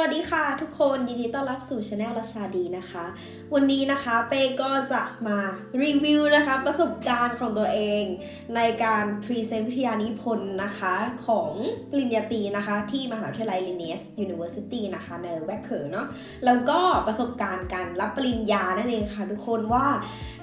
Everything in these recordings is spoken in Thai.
วัสดีค่ะทุกคนยินดีต้อนรับสู่ช anel ราชาดีนะคะ วันนี้นะคะเป้ก็จะมารีวิวนะคะประสบการณ์ของตัวเอง ในการพรีเซนต์วิทยานิพนธ์นะคะของปริญญาตรีนะคะ ที่มหาวิทยาลัยลิเนส University นะคะในแวคเคอร์เนาะแล้วก็ประสบการณ์การรับปริญญานั่นเองค่ะทุกคนว่า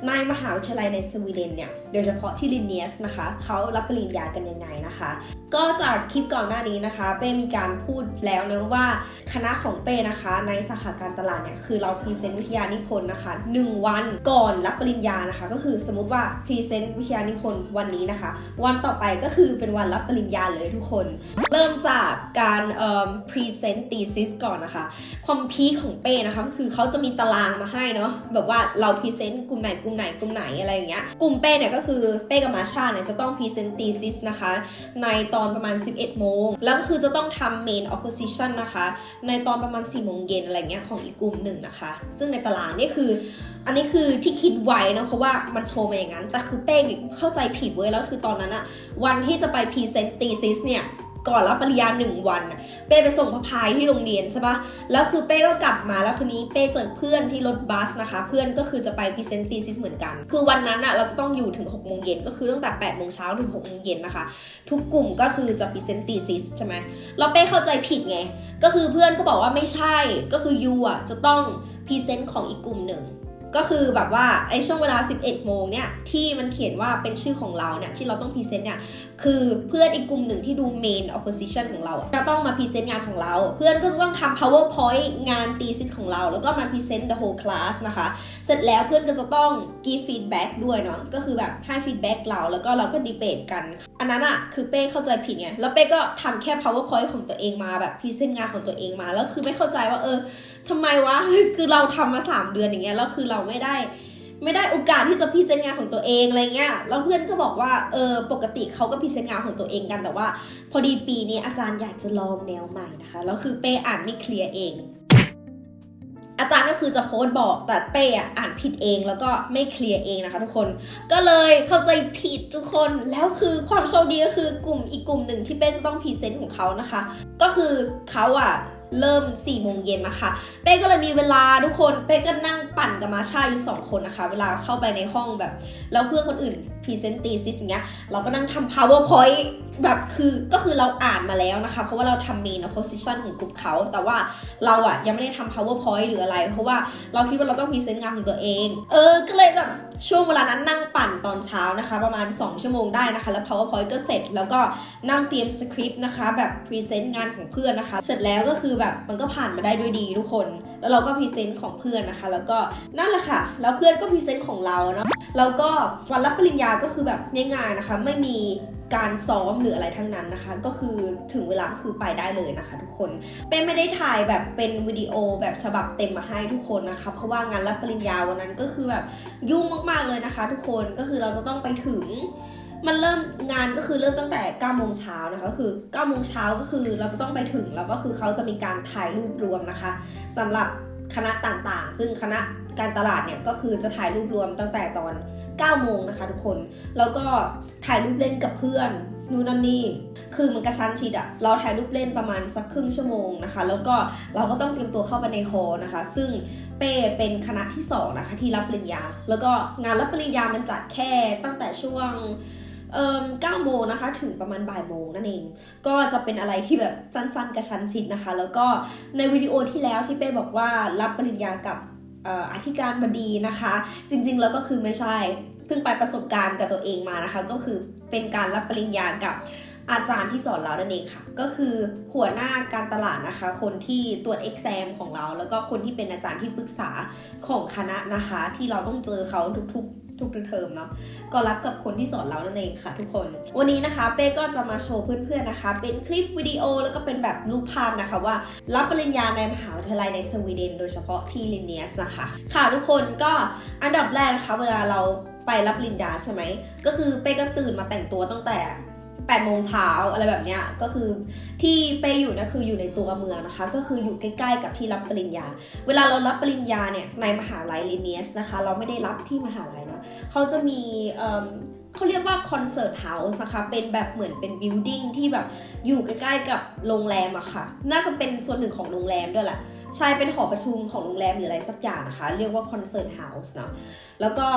ในมหาวิทยาลัยในสวีเดนเนี่ยโดยเฉพาะที่ลิเนียสนะคะเขารับปริญญากันยังไงนะคะ ก็จากคลิปก่อนหน้านี้นะคะ เป้มีการพูดแล้วนะว่าคณะของเป้นะคะ ในสาขาการตลาดเนี่ยคือเราพรีเซนต์วิทยานิพนธ์นะคะ 1 วันก่อนรับปริญญานะคะ ก็คือสมมติว่าพรีเซนต์วิทยานิพนธ์วันนี้นะคะ วันต่อไปก็คือเป็นวันรับปริญญาเลยทุกคน เริ่มจากการเอ่อพรีเซนต์ตีซิสก่อนนะคะ ความพีคของเป้นะคะก็คือเขาจะมีตารางมาให้เนาะแบบว่าเราพรีเซนต์กลุ่มไหนกลุ่มไหนกลุ่มไหนอะไรอย่างเงี้ยกลุ่มเป้เนี่ยก็คือเป้กับมาชาเนี่ยจะต้องพรีเซนต์ตีซิสนะคะ ในตอนประมาณ 11 โมง แล้วก็คือจะต้องทำ main opposition นะคะ ในตอนประมาณ4โมงเย็นอะไรเงี้ยของอีกกลุ่มหนึ่งนะคะ ซึ่งในตารางนี่คือ อันนี้คือที่คิดไว้นะเพราะว่ามันโชว์มาอย่างนั้น แต่คือเป้งเข้าใจผิดเว้ยแล้วคือตอนนั้นอะวันที่จะไปพรีเซนต์ตีซิสเนี่ย ก่อนรับปริญญาหนึ่งวันเป้ไปส่งพระพายที่โรงเรียนใช่ปะแล้วคือเป้ก็กลับมาแล้วคืนนี้เป้เจอเพื่อนที่รถบัสนะคะ เพื่อนก็คือจะไปพรีเซนต์ตีซิสเหมือนกัน คือวันนั้นอะเราจะต้องอยู่ถึง6กโมงเย็นก็คือตั้งแต่8ปดโมงเช้าถึง6กโมงเย็นนะคะ ทุกกลุ่มก็คือจะพรีเซนต์ตีซิสใช่ไหมเราเป้เข้าใจผิดไงก็คือเพื่อนก็บอกว่าไม่ใช่ก็คือยูอะจะต้องพรีเซนต์ของอีกกลุ่มหนึ่ง ก็คือแบบว่าไอ้ช่วงเวลา 11 โมงเนี่ยที่มันเขียนว่าเป็นชื่อของเราเนี่ยที่เราต้องพรีเซนต์เนี่ยคือเพื่อนอีกกลุ่มหนึ่งที่ดู main opposition ของเราจะต้องมาพรีเซนต์งานของเรา เพื่อนก็จะต้องทำ powerpoint งาน thesis ของเรา แล้วก็มาพรีเซนต์ the whole class นะคะ เสร็จแล้วเพื่อนก็จะต้อง give feedback ด้วยเนาะก็คือแบบให้ feedback เราแล้วก็เราก็ debate กัน อันนั้นอะคือเป้เข้าใจผิดไงแล้วเป้ก็ทำแค่ powerpoint ของตัวเองมาแบบพรีเซนต์งานของตัวเองมาแล้วคือไม่เข้าใจว่าเออทำไมวะคือเราทำมา 3 เดือนอย่างเงี้ยแล้วคือเราไม่ได้ไม่ได้โอกาสที่จะพรีเซนต์งานของตัวเองอะไรเงี้ย แล้วเพื่อนก็บอกว่า เออ ปกติเขาก็พรีเซนต์งานของตัวเองกัน แต่ว่า พอดีปีนี้อาจารย์อยากจะลองแนวใหม่นะคะ แล้วคือเป้อ่านไม่เคลียร์เอง อาจารย์ก็คือจะโพสต์บอกแต่เป้อะอ่านผิดเองแล้วก็ไม่เคลียร์เองนะคะทุกคน ก็เลยเข้าใจผิดทุกคนแล้วคือความโชคดีก็คือกลุ่มอีกกลุ่มหนึ่งที่เป้จะต้องพรีเซนต์ของเขานะคะ ก็คือเขาอะเริ่ม4ี่โมงเย็นนะคะ เป้ก็เลยมีเวลาทุกคน เป้ก็นั่งปั่นกับมาชาอยู่สองคนนะคะ เวลาเข้าไปในห้องแบบ แล้วเพื่อนคนอื่น พรีเซนต์ตีซิสอย่างเงี้ยเราก็นั่งทำ powerpoint แบบคือก็คือเราอ่านมาแล้วนะคะ เพราะว่าเราทำ main opposition ของกลุ่มเขา แต่ว่าเราอะยังไม่ได้ทำ powerpoint หรืออะไร เพราะว่าเราคิดว่าเราต้องพรีเซนต์งานของตัวเอง เออ ก็เลยแบบช่วงเวลานั้นนั่งปั่นตอนเช้านะคะ ประมาณ 2 ชั่วโมงได้นะคะ แล้ว powerpoint ก็เสร็จแล้วก็นั่งเตรียมสคริปต์นะคะ แบบพรีเซนต์งานของเพื่อนนะคะ เสร็จแล้วก็คือแบบมันก็ผ่านมาได้ด้วยดีทุกคน แล้วเราก็พรีเซนต์ของเพื่อนนะคะ แล้วก็นั่นแหละค่ะแล้วเพื่อนก็พรีเซนต์ของเราเนาะแล้วก็วันรับปริญญาก็คือแบบง่ายๆนะคะ ไม่มีการซ้อมหรืออะไรทั้งนั้นนะคะ ก็คือถึงเวลาคือไปได้เลยนะคะ ทุกคนเป้ไม่ได้ถ่ายแบบเป็นวิดีโอแบบฉบับเต็มมาให้ทุกคนนะคะ เพราะว่างานรับปริญญาวันนั้นก็คือแบบยุ่งมากๆเลยนะคะ ทุกคนก็คือเราจะต้องไปถึงมันเริ่มงานก็คือเริ่มตั้งแต่9โมงเช้านะคะก็คือ9โมงเช้าก็คือเราจะต้องไปถึงแล้วก็คือเขาจะมีการถ่ายรูปรวมนะคะสำหรับคณะต่างๆ ซึ่งคณะการตลาดเนี่ยก็คือจะถ่ายรูปรวมตั้งแต่ตอน 9โมงนะคะทุกคน แล้วก็ถ่ายรูปเล่นกับเพื่อนนู่นนั่นนี่ คือมันกระชั้นชิดอะเราถ่ายรูปเล่นประมาณสักครึ่งชั่วโมงนะคะ แล้วก็เราก็ต้องเตรียมตัวเข้าไปในคอนะคะ ซึ่งเป้เป็นคณะที่สองนะคะที่รับปริญญา แล้วก็งานรับปริญญามันจัดแค่ตั้งแต่ช่วงเอ่อ9โมงนะคะถึงประมาณบ่ายโมงนั่นเอง ก็จะเป็นอะไรที่แบบสั้นๆกระชั้นชิดนะคะ แล้วก็ในวิดีโอที่แล้วที่เป้บอกว่ารับปริญญากับ อธิการบดีนะคะ จริงๆแล้วก็คือไม่ใช่เพิ่งไปประสบการณ์กับตัวเองมานะคะ ก็คือเป็นการรับปริญญากับอาจารย์ที่สอนเรานั่นเองค่ะ ก็คือหัวหน้าการตลาดนะคะ คนที่ตรวจเอ็กซมของเรา แล้วก็คนที่เป็นอาจารย์ที่ปรึกษาของคณะนะคะ ที่เราต้องเจอเขาทุกๆ ทุกเทอมเนาะก็รับกับคนที่สอนเรานั่นเองค่ะทุกคน วันนี้นะคะเป้ก็จะมาโชว์เพื่อนๆนะคะ เป็นคลิปวิดีโอแล้วก็เป็นแบบรูปภาพนะคะว่า รับปริญญาในมหาวิทยาลัยในสวีเดน โดยเฉพาะที่ลินเนียสนะคะ ค่ะทุกคนก็อันดับแรกนะคะ เวลาเราไปรับปริญญาใช่ไหมก็คือเป้ก็ตื่นมาแต่งตัวตั้งแต่ 8โมงเช้าอะไรแบบเนี้ยก็คือที่เป้อยู่นะคืออยู่ในตัวเมืองนะคะ ก็คืออยู่ใกล้ๆกับที่รับปริญญา เวลาเรารับปริญญาเนี่ยในมหาลัยลิเนียสนะคะ เราไม่ได้รับที่มหาลัยเนาะเขาจะมีเอิ่มเขาเรียกว่าคอนเสิร์ตเฮาส์นะคะ เป็นแบบเหมือนเป็นบิ l ดิ้งที่แบบอยู่ใกล้ๆกับโรงแรมอะค่ะ น่าจะเป็นส่วนหนึ่งของโรงแรมด้วยแหละ ใช่เป็นหอประชุมของโรงแรมหรืออะไรสักอย่างนะคะ เรียกว่าคอนเสิร์ตเฮาส์เนาะแล้วก็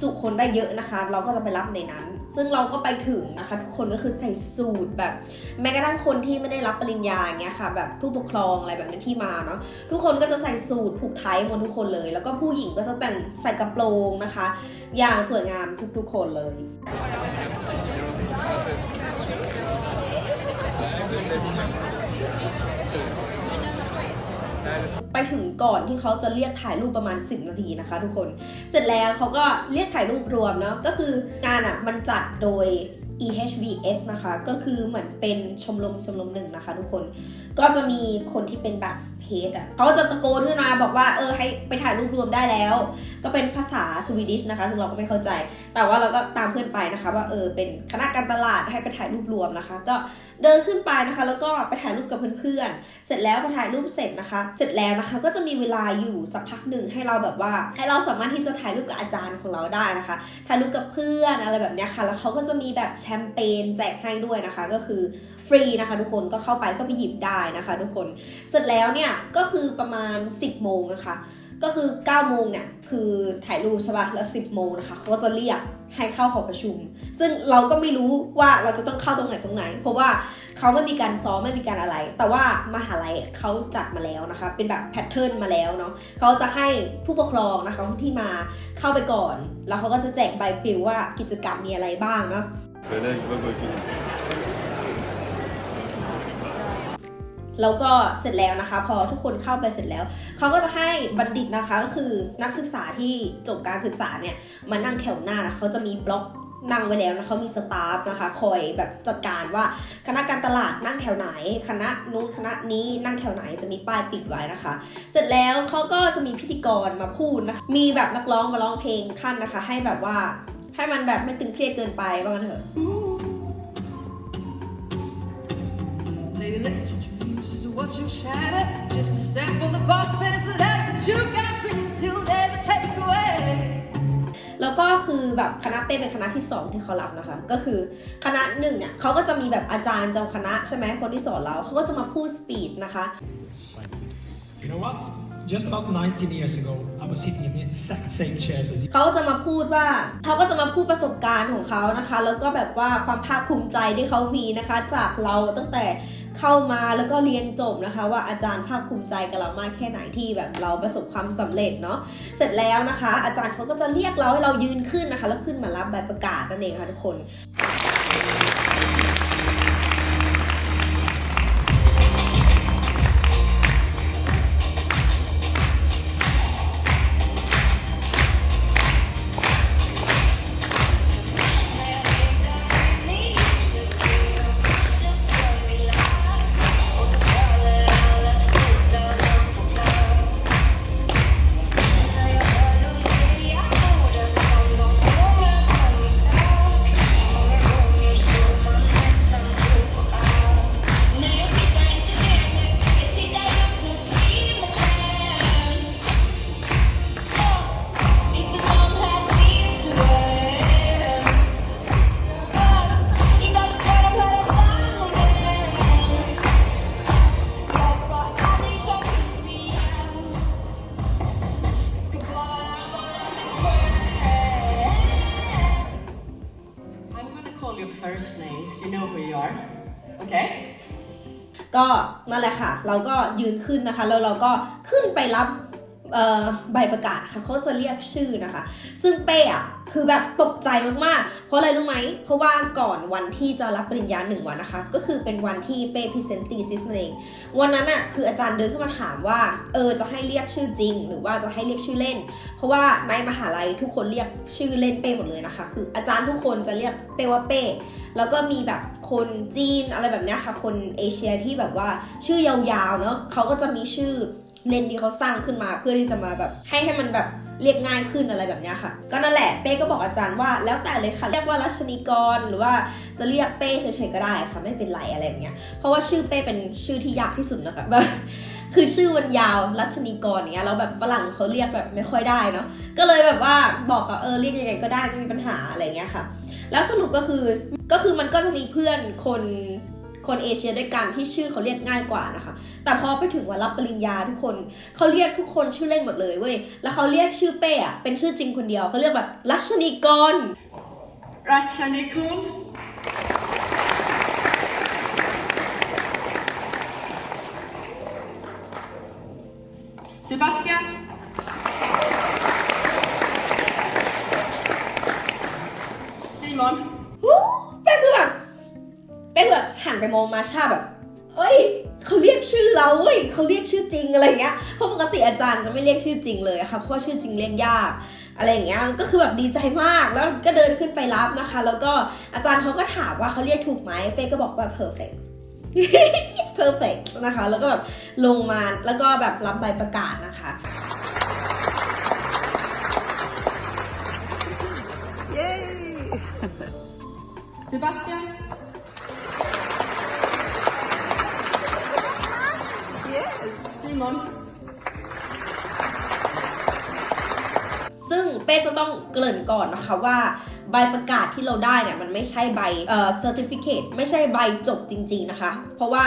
จุคนได้เยอะนะคะ เราก็จะไปรับในนั้น ซึ่งเราก็ไปถึงนะคะ ทุกคนก็คือใส่สูทแบบ แม้กระทั่งคนที่ไม่ได้รับปริญญาเงี้ยค่ะ แบบผู้ปกครองอะไรแบบนี้ที่มาเนาะทุกคนก็จะใส่สูทผูกไทยหมดทุกคนเลย แล้วก็ผู้หญิงก็จะแต่งใส่กระโปรงนะคะ อย่างสวยงามทุกๆคนเลย ไปถึงก่อนที่เขาจะเรียกถ่ายรูปประมาณ 10 นาทีนะคะ ทุกคน เสร็จแล้วเขาก็เรียกถ่ายรูปรวมเนาะก็คืองานอะ่ะมันจัดโดย EHVS นะคะ ก็คือเหมือนเป็นชมรมชมรมหนึ่งนะคะ ทุกคน ก็จะมีคนที่เป็นแบบ เฮดอะเขาจะตะโกนขึ้นมาบอกว่าเออให้ไปถ่ายรูปรวมได้แล้ว ก็เป็นภาษาสวีดิชนะคะ ซึ่งเราก็ไม่เข้าใจ แต่ว่าเราก็ตามเพื่อนไปนะคะ ว่าเออเป็นคณะการตลาดให้ไปถ่ายรูปรวมนะคะ ก็เดินขึ้นไปนะคะ แล้วก็ไปถ่ายรูปกับเพื่อนๆ เสร็จแล้วพอถ่ายรูปเสร็จนะคะ เสร็จแล้วนะคะ ก็จะมีเวลาอยู่สักพักหนึ่งให้เราแบบว่า ให้เราสามารถที่จะถ่ายรูปกับอาจารย์ของเราได้นะคะ ถ่ายรูปกับเพื่อนอะไรแบบนี้ค่ะ แล้วเขาก็จะมีแบบแชมเปญแจกให้ด้วยนะคะ ก็คือ ฟรีนะคะทุกคนก็เข้าไปก็ไปหยิบได้นะคะ ทุกคนเสร็จแล้วเนี่ยก็คือประมาณ 10โมงนะคะก็คือ9โมงเนี่ยคือถ่ายรูปใช่ปะแล้ว 10โมงนะคะเขาจะเรียกให้เข้าหอประชุม ซึ่งเราก็ไม่รู้ว่าเราจะต้องเข้าตรงไหนตรงไหน เพราะว่าเขาไม่มีการซ้อมไม่มีการอะไร แต่ว่ามหาลัยเขาจัดมาแล้วนะคะ เป็นแบบแพทเทิร์นมาแล้วเนาะเขาจะให้ผู้ปกครองนะคะที่มาเข้าไปก่อน แล้วเขาก็จะแจกใบปลิวว่ากิจกรรมมีอะไรบ้างเนาะ แล้วก็เสร็จแล้วนะคะ พอทุกคนเข้าไปเสร็จแล้ว เขาก็จะให้บัณฑิตนะคะก็คือนักศึกษาที่จบการศึกษาเนี่ยมานั่งแถวหน้านะเขาจะมีบล็อกนั่งไว้แล้วนะเขามีสตาฟนะคะคอยแบบจัดการว่าคณะการตลาดนั่งแถวไหน คณะนู้นคณะนี้นั่งแถวไหนจะมีป้ายติดไว้นะคะ เสร็จแล้วเขาก็จะมีพิธีกรมาพูดนะคะมีแบบนักร้องมาร้องเพลงขั้นนะคะ ให้แบบว่าให้มันแบบไม่ตึงเครียดเกินไปว่ากันเถอะ what you shatter. Just a step on the boss fence that you got dreams he'll never take away. แล้วก็คือแบบคณะเป้เป็นคณะที่ 2 ที่เขารับนะคะ ก็คือคณะหนึ่งเนี่ยเขาก็จะมีแบบอาจารย์เจ้าคณะใช่ไหมคนที่สอนเราเขาก็จะมาพูดสปีชนะคะ You know what? Just about 19 years ago, I was sitting in the exact same chairs as you. เขาก็จะมาพูดว่าเขาก็จะมาพูดประสบการณ์ของเขานะคะ แล้วก็แบบว่าความภาคภูมิใจที่เขามีนะคะ จากเราตั้งแต่ เข้ามาแล้วก็เรียนจบนะคะ ว่าอาจารย์ภาคภูมิใจกับเรามากแค่ไหนที่แบบเราประสบความสำเร็จเนาะเสร็จแล้วนะคะ อาจารย์เขาก็จะเรียกเราให้เรายืนขึ้นนะคะ แล้วขึ้นมารับใบประกาศนั่นเองค่ะทุกคน ขึ้นนะคะ แล้วเราก็ขึ้นไปรับ ใบประกาศค่ะเขาจะเรียกชื่อนะคะ ซึ่งเป้อะคือแบบตกใจมากๆ เพราะอะไรรู้ไหม เพราะว่าก่อนวันที่จะรับปริญญาหนึ่งวันนะคะ ก็คือเป็นวันที่เป้พรีเซนต์ตีซิสเอง วันนั้นอะคืออาจารย์เดินขึ้นมาถามว่า เออจะให้เรียกชื่อจริง หรือว่าจะให้เรียกชื่อเล่น เพราะว่าในมหาลัยทุกคนเรียกชื่อเล่นเป้หมดเลยนะคะ คืออาจารย์ทุกคนจะเรียกเป้ว่าเป้แล้วก็มีแบบคนจีนอะไรแบบนี้ค่ะ คนเอเชียที่แบบว่าชื่อยาวๆเนอะเขาก็จะมีชื่อ เลนที่เขาสร้างขึ้นมาเพื่อที่จะมาแบบให้ให้มันแบบเรียกง่ายขึ้นอะไรแบบนี้ค่ะ ก็นั่นแหละเป้ก็บอกอาจารย์ว่า แล้วแต่เลยค่ะเรียกว่ารัชนีกรหรือว่าจะเรียกเป้เฉยๆก็ได้ค่ะ ไม่เป็นไรอะไรแบบเนี้ยเพราะว่าชื่อเป้เป็นชื่อที่ยากที่สุดนะคะแบบคือชื่อมันยาวรัชนีกรอย่างเงี้ยแล้วแบบฝรั่งเขาเรียกแบบไม่ค่อยได้เนาะก็เลยแบบว่าบอกเขาเออเรียกยังไงก็ได้ไม่มีปัญหาอะไรเงี้ยค่ะ แล้วสรุปก็คือก็คือมันก็จะมีเพื่อนคน คนเอเชียด้วยกันที่ชื่อเขาเรียกง่ายกว่านะคะ แต่พอไปถึงวันรับปริญญาทุกคนเขาเรียกทุกคนชื่อเล่นหมดเลยเว้ยแล้วเขาเรียกชื่อเป้อะเป็นชื่อจริงคนเดียวเขาเรียกแบบรัชนีกร Ratchanikun. Sebastian. Simon. ฮู้เป้คือแบบ เป้คือแบบหันไปมองมาชาแบบ เอ้ยเขาเรียกชื่อเราเว้ยเขาเรียกชื่อจริงอะไรเงี้ยเพราะปกติอาจารย์จะไม่เรียกชื่อจริงเลยอะค่ะเพราะว่าชื่อจริงเรียกยากอะไรอย่างเงี้ยก็คือแบบดีใจมากแล้วก็เดินขึ้นไปรับนะคะ แล้วก็อาจารย์เขาก็ถามว่าเขาเรียกถูกไหมเป้ก็บอกว่า perfect it's perfect นะคะ แล้วก็แบบลงมาแล้วก็แบบรับใบประกาศนะคะ Yay! Sebastian. เป้จะต้องเกริ่นก่อนนะคะว่าใบประกาศที่เราได้เนี่ยมันไม่ใช่ใบเอ่อ certificate ไม่ใช่ใบจบจริง ๆนะคะ เพราะว่า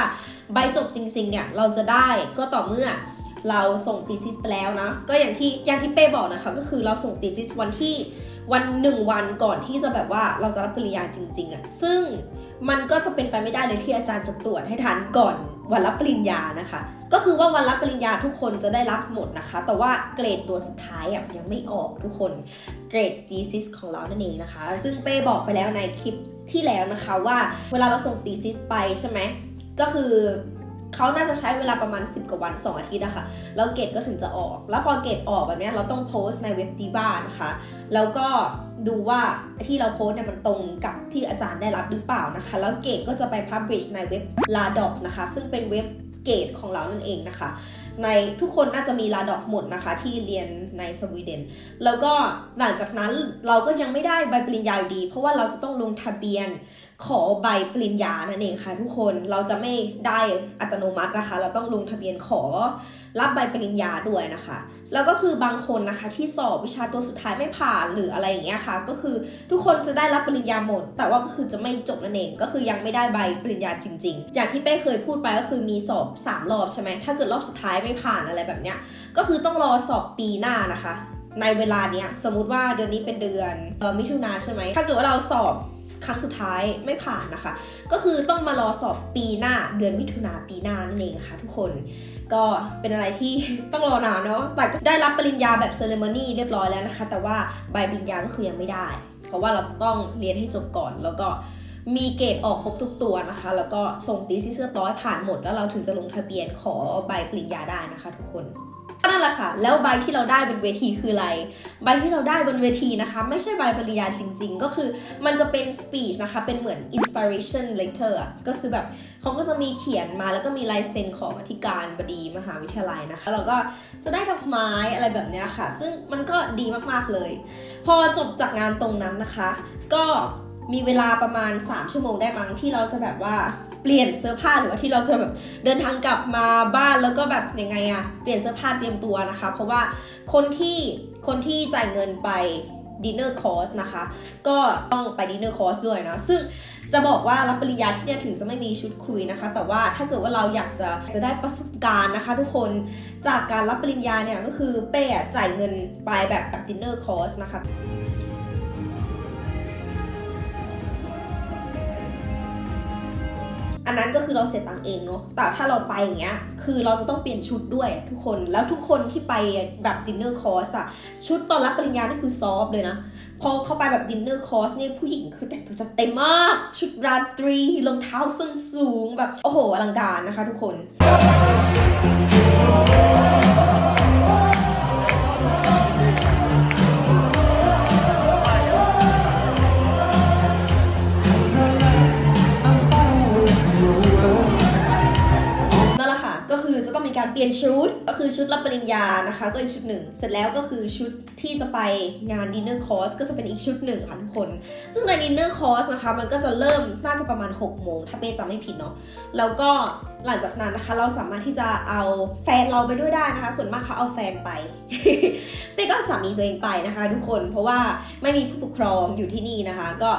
ใบจบจริง ๆ เนี่ยเราจะได้ก็ต่อเมื่อเราส่ง thesis ไปแล้วนะ ก็อย่างที่อย่างที่เป้บอกนะคะ ก็คือเราส่ง thesis วันที่วันหนึ่งวันก่อนที่จะแบบว่าเราจะรับปริญญาจริง ๆอะซึ่งมันก็จะเป็นไปไม่ได้เลยที่อาจารย์จะตรวจให้ทันก่อนวันรับปริญญานะคะ ก็คือว่าวันรับปริญญาทุกคนจะได้รับหมดนะคะ แต่ว่าเกรดตัวสุดท้ายอะยังไม่ออกทุกคนเกรด thesis ของเรานั่นเองนะคะ ซึ่งเป้บอกไปแล้วในคลิปที่แล้วนะคะว่าเวลาเราส่ง thesis ไปใช่ไหมก็คือเขาน่าจะใช้เวลาประมาณ 10 กว่าวัน 2 อาทิตย์นะคะแล้วเกรดก็ถึงจะออก แล้วพอเกรดออกแบบนี้เราต้องโพสต์ในเว็บดีบ้านะคะ แล้วก็ดูว่าที่เราโพสเนี่ยมันตรงกับที่อาจารย์ได้รับหรือเปล่านะคะ แล้วเกรดก็จะไป publish ในเว็บ Ladok นะคะ ซึ่งเป็นเว็บ เกตของเรานั่นเองนะคะ ในทุกคนน่าจะมีลาดอกหมดนะคะที่เรียนในสวีเดน แล้วก็หลังจากนั้นเราก็ยังไม่ได้ใบปริญญาอยู่ดี เพราะว่าเราจะต้องลงทะเบียนขอใบปริญญานั่นเองค่ะทุกคนเราจะไม่ได้อัตโนมัตินะคะ เราต้องลงทะเบียนขอ รับใบปริญญาด้วยนะคะ แล้วก็คือบางคนนะคะที่สอบวิชาตัวสุดท้ายไม่ผ่านหรืออะไรอย่างเงี้ยค่ะ ก็คือทุกคนจะได้รับปริญญาหมด แต่ว่าก็คือจะไม่จบนั่นเอง ก็คือยังไม่ได้ใบปริญญาจริง ๆ อย่างที่เป้เคยพูดไปก็คือมีสอบสามรอบใช่ไหมถ้าเกิดรอบสุดท้ายไม่ผ่านอะไรแบบเนี้ย ก็คือต้องรอสอบปีหน้านะคะ ในเวลาเนี้ยสมมุติว่าเดือนนี้เป็นเดือนออมิถุนาใช่ไหมถ้าเกิดว่าเราสอบ ครั้งสุดท้ายไม่ผ่านนะคะ ก็คือต้องมารอสอบปีหน้าเดือนมิถุนาปีหน้านั่นเองค่ะทุกคนก็เป็นอะไรที่ต้องรอนานเนาะแต่ได้รับปริญญาแบบเซเลมอนี่เรียบร้อยแล้วนะคะ แต่ว่าใบปริญญาก็คือยังไม่ได้ เพราะว่าเราต้องเรียนให้จบก่อนแล้วก็มีเกรดออกครบทุกตัวนะคะ แล้วก็ส่งตีซิเรียบร้อยผ่านหมด แล้วเราถึงจะลงทะเบียนขอใบปริญญาได้นะคะ ทุกคน นั่นแหละค่ะ แล้วใบที่เราได้บนเวทีคืออะไร ใบที่เราได้บนเวทีนะคะ ไม่ใช่ใบปริญญาจริง ๆ ก็คือมันจะเป็น speech นะคะ เป็นเหมือน inspiration letter ก็คือแบบเขาก็จะมีเขียนมาแล้วก็มีลายเซ็นของอธิการบดีมหาวิทยาลัยนะคะ เราก็จะได้ดอกไม้อะไรแบบเนี้ยค่ะ ซึ่งมันก็ดีมากๆเลย พอจบจากงานตรงนั้นนะคะ ก็มีเวลาประมาณ 3 ชั่วโมงได้มั้งที่เราจะแบบว่า เปลี่ยนเสื้อผ้าหรือว่าที่เราจะแบบเดินทางกลับมาบ้านแล้วก็แบบยังไงอะเปลี่ยนเสื้อผ้าเตรียมตัวนะคะ เพราะว่าคนที่คนที่จ่ายเงินไปดินเนอร์คอร์สนะคะ ก็ต้องไปดินเนอร์คอร์สด้วยนะ ซึ่งจะบอกว่ารับปริญญาที่เนี่ยถึงจะไม่มีชุดคุยนะคะ แต่ว่าถ้าเกิดว่าเราอยากจะจะได้ประสบการณ์นะคะ ทุกคนจากการรับปริญญาเนี่ยก็คือเป้อะจ่ายเงินไปแบบดินเนอร์คอร์สนะคะ อันนั้นก็คือเราเสียตังค์เองเนาะ แต่ถ้าเราไปอย่างเงี้ย คือเราจะต้องเปลี่ยนชุดด้วยทุกคน แล้วทุกคนที่ไปแบบดินเนอร์คอร์สอะชุดตอนรับปริญญานี่คือซอฟเลยนะ พอเข้าไปแบบดินเนอร์คอร์สเนี่ยผู้หญิงคือแต่งตัวจะเต็มมาก ชุดราตรีรองเท้าส้นสูงแบบ โอ้โหอลังการนะคะทุกคน จะต้องมีการเปลี่ยนชุด ก็คือชุดรับปริญญานะคะ ก็อีกชุดหนึ่ง เสร็จแล้วก็คือชุดที่จะไปงานดินเนอร์คอร์สก็จะเป็นอีกชุดหนึ่งค่ะทุกคน ซึ่งในดินเนอร์คอร์สนะคะ มันก็จะเริ่มน่าจะประมาณ6โมงถ้าเป้จำไม่ผิดเนาะ แล้วก็หลังจากนั้นนะคะ เราสามารถที่จะเอาแฟนเราไปด้วยได้นะคะ ส่วนมากเขาเอาแฟนไป เป้ก็สามีตัวเองไปนะคะ ทุกคน เพราะว่าไม่มีผู้ปกครองอยู่ที่นี่นะคะ ก็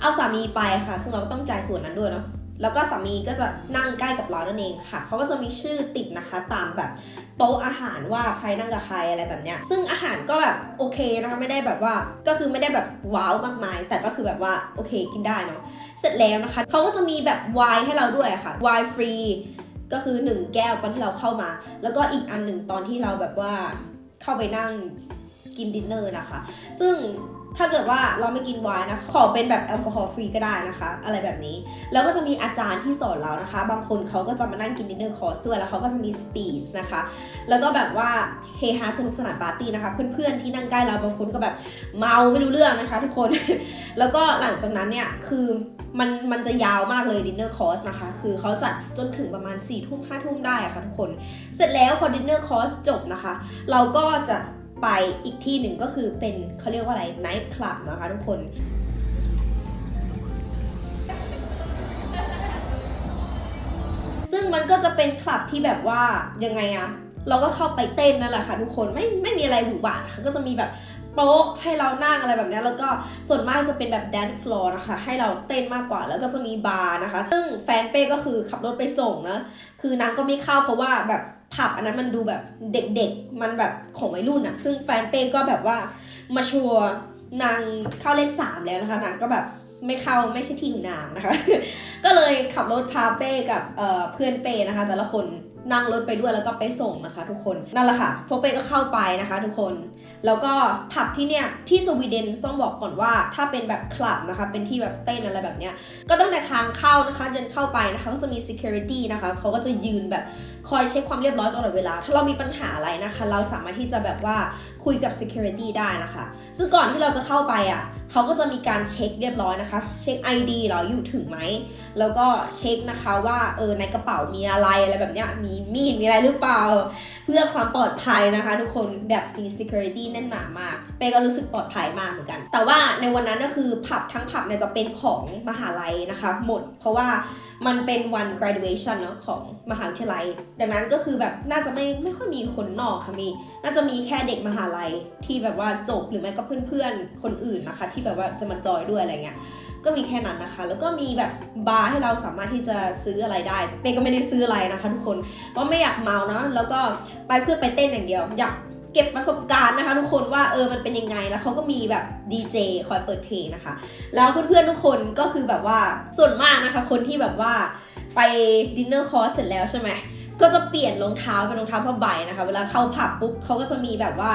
เอาสามีไปค่ะ ซึ่งเราก็ต้องจ่ายส่วนนั้นด้วยเนาะ แล้วก็สามีก็จะนั่งใกล้กับเรานั่นเองค่ะ เขาก็จะมีชื่อติดนะคะตามแบบโต๊ะอาหารว่าใครนั่งกับใครอะไรแบบเนี้ย ซึ่งอาหารก็แบบโอเคนะคะไม่ได้แบบว่าก็คือไม่ได้แบบว้าวมากมาย แต่ก็คือแบบว่าโอเคกินได้เนาะ เสร็จแล้วนะคะเขาก็จะมีแบบไวน์ให้เราด้วยค่ะไวน์ฟรีก็คือ 1 แก้วตอนที่เราเข้ามา แล้วก็อีกอันหนึ่งตอนที่เราแบบว่าเข้าไปนั่งกินดินเนอร์นะคะ ซึ่ง ถ้าเกิดว่าเราไม่กินไวน์นะขอเป็นแบบแอลกอฮอล์ฟรีก็ได้นะคะ อะไรแบบนี้ แล้วก็จะมีอาจารย์ที่สอนเรานะคะ บางคนเขาก็จะมานั่งกินดินเนอร์คอร์สด้วยแล้วเขาก็จะมีสปีชนะคะ แล้วก็แบบว่าเฮฮาสนุกสนานปาร์ตี้นะคะ เพื่อนๆที่นั่งใกล้เราบางคนก็แบบเมาไม่รู้เรื่องนะคะ ทุกคน แล้วก็หลังจากนั้นเนี่ยคือมันมันจะยาวมากเลยดินเนอร์คอร์สนะคะ คือเขาจัดจนถึงประมาณ4ี่ทุ่มห้าทุ่มได้อะค่ะทุกคน เสร็จแล้วพอดินเนอร์คอร์สจบนะคะ เราก็จะ ไปอีกที่หนึ่งก็คือเป็นเขาเรียกว่าอะไรไนท์คลับนะคะทุกคนซึ่งมันก็จะเป็นคลับที่แบบว่ายังไงอะเราก็เข้าไปเต้นนั่นแหละค่ะทุกคนไม่ไม่มีอะไรหวือหวาค่ะก็จะมีแบบโต๊ะให้เรานั่งอะไรแบบนี้แล้วก็ส่วนมากจะเป็นแบบแดนฟลอร์นะคะ ให้เราเต้นมากกว่าแล้วก็จะมีบาร์นะคะ ซึ่งแฟนเป้ก็คือขับรถไปส่งนะคือนางก็ไม่เข้าเพราะว่าแบบ ผับอันนั้นมันดูแบบเด็กๆ มันแบบของวัยรุ่นอะซึ่งแฟนเป้ก็แบบว่ามาชัวนางเข้าเลขสามแล้วนะคะนางก็แบบไม่เข้าไม่ใช่ทีมนางนะคะ ก็เลยขับรถพาเป้กับเเพื่อนเป้นะคะ แต่ละคน นั่งรถไปด้วยแล้วก็ไปส่งนะคะ ทุกคนนั่นแหละค่ะพวกเป้ก็เข้าไปนะคะ ทุกคน แล้วก็ผับที่เนี่ยที่สวีเดนต้องบอกก่อนว่าถ้าเป็นแบบคลับนะคะ เป็นที่แบบเต้นอะไรแบบเนี้ยก็ตั้งแต่ทางเข้านะคะเดินเข้าไปนะคะก็จะมี security นะคะเขาก็จะยืนแบบคอยเช็คความเรียบร้อยตลอดเวลา ถ้าเรามีปัญหาอะไรนะคะ เราสามารถที่จะแบบว่าคุยกับ security ได้นะคะ ซึ่งก่อนที่เราจะเข้าไปอะเขาก็จะมีการเช็คเรียบร้อยนะคะ เช็ค ID เราอยู่ถึงไหม แล้วก็เช็คนะคะว่าเออในกระเป๋ามีอะไรอะไรแบบเนี้ยมีมีดมีอะไรหรือเปล่า เพื่อความปลอดภัยนะคะ ทุกคนแบบมี security แน่นหนามากเป้ก็รู้สึกปลอดภัยมากเหมือนกัน แต่ว่าในวันนั้นก็คือผับทั้งผับเนี่ยจะเป็นของมหาลัยนะคะหมด เพราะว่ามันเป็นวัน graduation เนอะของมหาวิทยาลัย ดังนั้นก็คือแบบน่าจะไม่ไม่ค่อยมีคนนอกค่ะมี น่าจะมีแค่เด็กมหาลัยที่แบบว่าจบหรือไม่ก็เพื่อนๆคนอื่นนะคะ ที่แบบว่าจะมาจอยด้วยอะไรเงี้ย ก็มีแค่นั้นนะคะ แล้วก็มีแบบบาร์ให้เราสามารถที่จะซื้ออะไรได้เป้ก็ไม่ได้ซื้ออะไรนะคะทุกคนเพราะไม่อยากเมาเนาะแล้วก็ไปเพื่อไปเต้นอย่างเดียว อยากเก็บประสบการณ์นะคะ ทุกคนว่าเออมันเป็นยังไงแล้วเขาก็มีแบบดีเจคอยเปิดเพลงนะคะ แล้วเพื่อนๆทุกคนก็คือแบบว่าส่วนมากนะคะ คนที่แบบว่าไปดินเนอร์คอร์สเสร็จแล้วใช่ไหมก็จะเปลี่ยนรองเท้าเป็นรองเท้าผ้าใบนะคะ เวลาเข้าผับปุ๊บเขาก็จะมีแบบว่า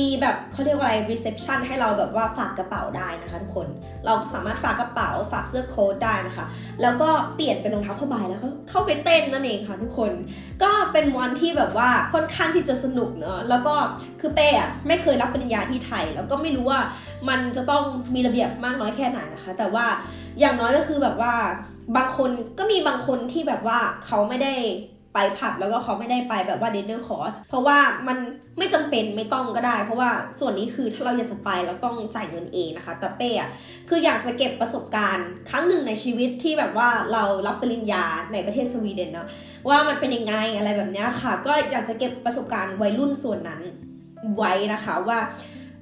มีแบบเขาเรียกว่าอะไร reception ให้เราแบบว่าฝากกระเป๋าได้นะคะทุกคน เราสามารถฝากกระเป๋าฝากเสื้อโค้ทได้นะคะ แล้วก็เปลี่ยนเป็นรองเท้าผ้าใบแล้วก็เข้าไปเต้นนั่นเองค่ะทุกคน ก็เป็นวันที่แบบว่าค่อนข้างที่จะสนุกเนอะแล้วก็คือเป้อะไม่เคยรับปริญญาที่ไทย แล้วก็ไม่รู้ว่ามันจะต้องมีระเบียบมากน้อยแค่ไหนนะคะ แต่ว่าอย่างน้อยก็คือแบบว่าบางคนก็มีบางคนที่แบบว่าเขาไม่ได้ ไปผับแล้วก็เขาไม่ได้ไปแบบว่าเดนเนอร์คอสเพราะว่ามันไม่จำเป็นไม่ต้องก็ได้ เพราะว่าส่วนนี้คือถ้าเราอยากจะไปเราต้องจ่ายเงินเองนะคะ แต่เป้อะคืออยากจะเก็บประสบการณ์ ครั้งหนึ่งในชีวิตที่แบบว่าเรารับปริญญาในประเทศสวีเดนเนาะว่ามันเป็นยังไงอะไรแบบนี้ค่ะ ก็อยากจะเก็บประสบการณ์วัยรุ่นส่วนนั้นไว้นะคะว่า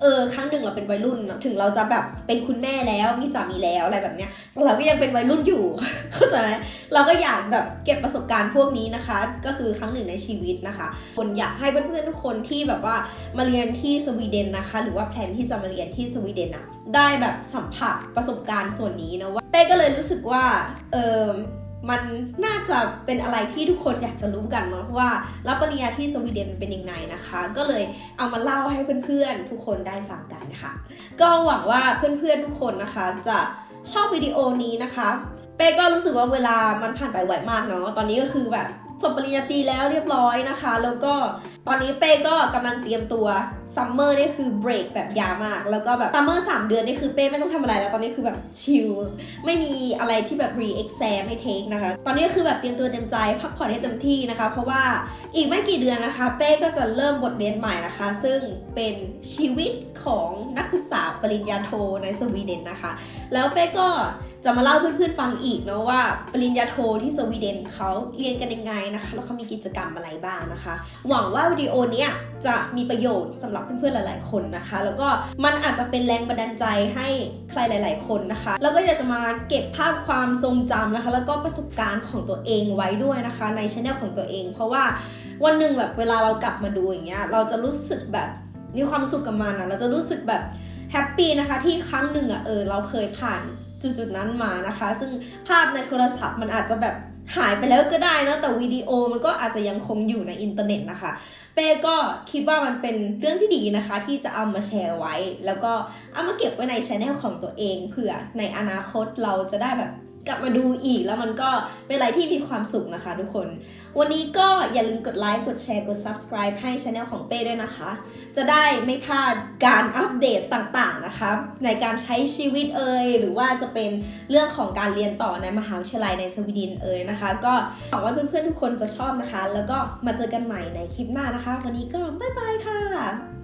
เออครั้งหนึ่งเราเป็นวัยรุ่นถึงเราจะแบบเป็นคุณแม่แล้วมีสามีแล้วอะไรแบบเนี้ยเราก็ยังเป็นวัยรุ่นอยู่เข้าใจไหมเราก็อยากแบบเก็บประสบการณ์พวกนี้นะคะ ก็คือครั้งหนึ่งในชีวิตนะคะ คนอยากให้เพื่อนๆทุกคนที่แบบว่ามาเรียนที่สวีเดนนะคะ หรือว่าแพลนที่จะมาเรียนที่สวีเดนอะได้แบบสัมผัสประสบการณ์ส่วนนี้นะว่าเต้ก็เลยรู้สึกว่าเออ มันน่าจะเป็นอะไรที่ทุกคนอยากจะรู้กันเนาะว่ารับปริญญาที่สวีเดนเป็นยังไงนะคะ ก็เลยเอามาเล่าให้เพื่อนๆทุกคนได้ฟังกันค่ะ ก็หวังว่าเพื่อนๆทุกคนนะคะ จะชอบวิดีโอนี้นะคะเป้ก็รู้สึกว่าเวลามันผ่านไปไวมากเนาะตอนนี้ก็คือแบบ จบปริญญาตรีแล้วเรียบร้อยนะคะ แล้วก็ตอนนี้เป้ก็กำลังเตรียมตัวซัมเมอร์นี่คือเบรกแบบยาวมาก แล้วก็แบบซัมเมอร์สามเดือนนี่คือเป้ไม่ต้องทำอะไรแล้วตอนนี้คือแบบชิลไม่มีอะไรที่แบบ re exam ให้เทคนะคะ ตอนนี้ก็คือแบบเตรียมตัวเต็มใจพักผ่อนให้เต็มที่นะคะ เพราะว่าอีกไม่กี่เดือนนะคะ เป้ก็จะเริ่มบทเรียนใหม่นะคะ ซึ่งเป็นชีวิตของนักศึกษาปริญญาโทในสวีเดนนะคะ แล้วเป้ก็ จะมาเล่าเพื่อนๆฟังอีกเนาะว่าปริญญาโทที่สวีเดนเขาเรียนกันยังไงนะคะแล้วเขามีกิจกรรมอะไรบ้างนะคะ หวังว่าวิดีโอนี้จะมีประโยชน์สำหรับเพื่อนๆหลาย ๆคนนะคะ แล้วก็มันอาจจะเป็นแรงบันดาลใจให้ใครหลาย ๆ คนนะคะ แล้วก็อยากจะมาเก็บภาพความทรงจำนะคะ แล้วก็ประสบการณ์ของตัวเองไว้ด้วยนะคะ ในช anel ของตัวเอง เพราะว่าวันหนึ่งแบบเวลาเรากลับมาดูอย่างเงี้ยเราจะรู้สึกแบบมีความสุขกับมันอะเราจะรู้สึกแบบแฮปปี้นะคะที่ครั้งหนึ่งอะเออเราเคยผ่าน จุดๆนั้นมานะคะ ซึ่งภาพในโทรศัพท์มันอาจจะแบบหายไปแล้วก็ได้นะแต่วิดีโอมันก็อาจจะยังคงอยู่ในอินเทอร์เน็ตนะคะเป้ก็คิดว่ามันเป็นเรื่องที่ดีนะคะ ที่จะเอามาแชร์ไว้ แล้วก็เอามาเก็บไว้ในช anel ของตัวเองเผื่อในอนาคตเราจะได้แบบ กลับมาดูอีกแล้วมันก็เป็นอะไรที่มีความสุขนะคะทุกคน วันนี้ก็อย่าลืมกดไลค์ กดแชร์ กด subscribe ให้ช anel ของเป้ด้วยนะคะ จะได้ไม่พลาดการอัปเดตต่างๆนะคะ ในการใช้ชีวิตเอ่ยหรือว่าจะเป็นเรื่องของการเรียนต่อในมหาวิทยาลัยในสวีเดนเอ่ยนะคะ ก็หวังว่าเพื่อนๆทุกคนจะชอบนะคะ แล้วก็มาเจอกันใหม่ในคลิปหน้านะคะ วันนี้ก็บ๊ายบายค่ะ